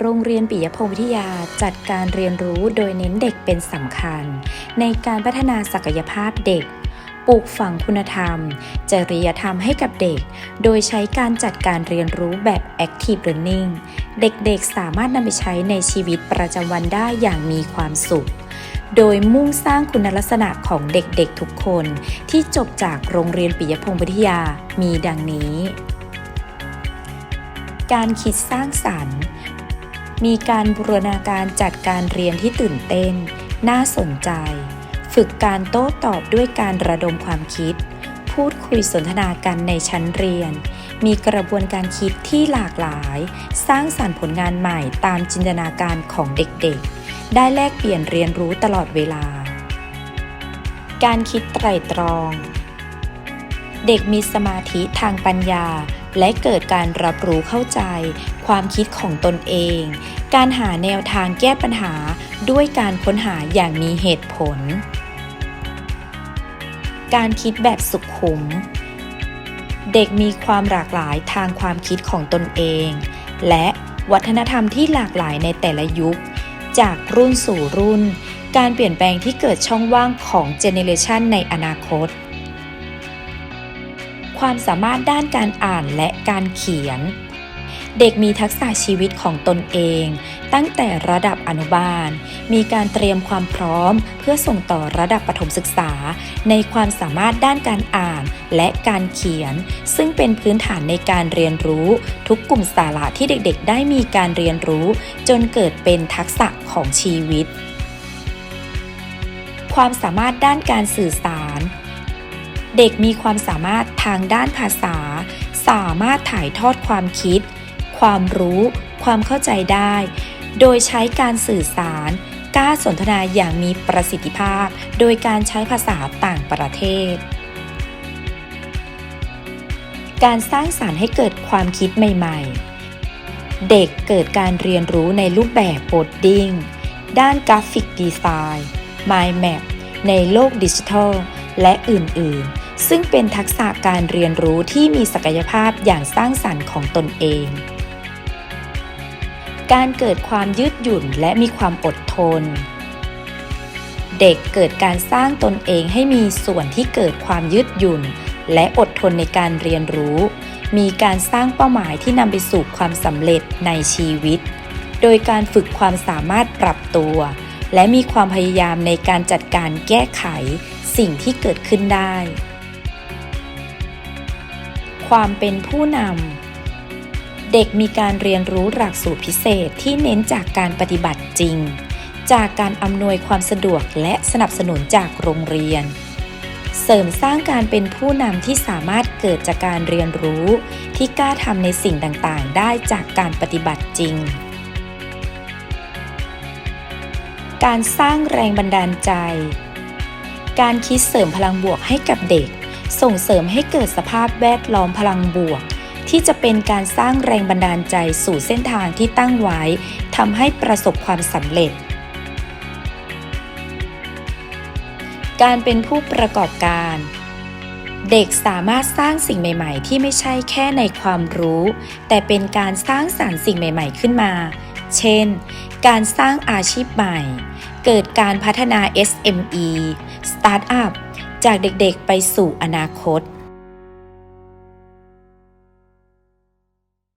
โรงเรียนปิยพงศ์วิทยาจัดการเรียนรู้โดยเน้นเด็กเป็นสำคัญ ในการพัฒนาศักยภาพเด็ก ปลูกฝังคุณธรรม จริยธรรมให้กับเด็ก โดยใช้การจัดการเรียนรู้แบบ active learning เด็กๆสามารถนำไปใช้ในชีวิตประจำวันได้อย่างมีความสุข โดยมุ่งสร้างคุณลักษณะของเด็กๆทุกคน ที่จบจากโรงเรียนปิยพงศ์วิทยามีดังนี้ การคิดสร้างสรรค์ มีการบูรณาการจัดการเรียนที่ตื่นเต้น น่าสนใจ ฝึกการโต้ตอบด้วยการระดมความคิด พูดคุยสนทนากันในชั้นเรียน มีกระบวนการคิดที่หลากหลาย สร้างสรรค์ผลงานใหม่ตามจินตนาการของเด็กๆ ได้แลกเปลี่ยนเรียนรู้ตลอดเวลา การคิดไตร่ตรอง เด็กมีสมาธิทางปัญญา และเกิดการรับรู้เข้าใจ ความคิดของตนเอง การหาแนวทางแก้ปัญหาด้วยการค้นหาอย่างมีเหตุผล การคิดแบบสุขุม เด็กมีความหลากหลายทางความคิดของตนเอง และวัฒนธรรมที่หลากหลายในแต่ละยุค จากรุ่นสู่รุ่น การเปลี่ยนแปลงที่เกิดช่องว่างของเจเนเรชันในอนาคต ความสามารถด้านการอ่านและการเขียน เด็กมีทักษะชีวิตของตนเอง ตั้งแต่ระดับอนุบาล มีการเตรียมความพร้อม เพื่อส่งต่อระดับประถมศึกษา ในความสามารถด้านการอ่านและการเขียน ซึ่งเป็นพื้นฐานในการเรียนรู้ ทุกกลุ่มสาระที่เด็กๆ ได้มีการเรียนรู้ จนเกิดเป็นทักษะของชีวิตความสามารถด้านการสื่อสาร เด็กมีความสามารถทางด้านภาษา สามารถถ่ายทอดความคิด ความรู้ ความเข้าใจได้ โดยใช้การสื่อสารกล้าสนทนาอย่างมีประสิทธิภาพ โดยการใช้ภาษาต่างประเทศ การสร้างสารรค์ให้เกิดความคิดใหม่ๆ เด็กเกิดการเรียนรู้ในรูปแบบโ o ดดิ้ง ด้านกราฟิกดีไซน์ Mind Map ในโลกดิจิทัล และอื่น ๆ ซึ่งเป็นทักษะการเรียนรู้ที่มีศักยภาพอย่างสร้างสรรค์ของตนเอง การเกิดความยืดหยุ่นและมีความอดทน เด็กเกิดการสร้างตนเองให้มีส่วนที่เกิดความยืดหยุ่น และอดทนในการเรียนรู้ มีการสร้างเป้าหมายที่นำไปสู่ความสำเร็จในชีวิต โดยการฝึกความสามารถปรับตัว และมีความพยายามในการจัดการแก้ไขสิ่งที่เกิดขึ้นได้ ความเป็นผู้นำ เด็กมีการเรียนรู้หลักสูตรพิเศษที่เน้นจากการปฏิบัติจริง จากการอำนวยความสะดวกและสนับสนุนจากโรงเรียน เสริมสร้างการเป็นผู้นำที่สามารถเกิดจากการเรียนรู้ ที่กล้าทำในสิ่งต่างๆ ได้จากการปฏิบัติจริง การสร้างแรงบันดาลใจ การคิดเสริมพลังบวกให้กับเด็ก ส่งเสริมให้เกิดสภาพแวดล้อมพลังบวก ที่จะเป็นการสร้างแรงบันดาลใจสู่เส้นทางที่ตั้งไว้ทำให้ประสบความสำเร็จ การเป็นผู้ประกอบการ เด็กสามารถสร้างสิ่งใหม่ ๆ ที่ไม่ใช่แค่ในความรู้ แต่เป็นการสร้างสารรค์สิ่งใหม่ ๆ ขึ้นมา เช่น การสร้างอาชีพใหม่ เกิดการพัฒนา SME สตาร์ทอัพ จากเด็กๆไปสู่อนาคต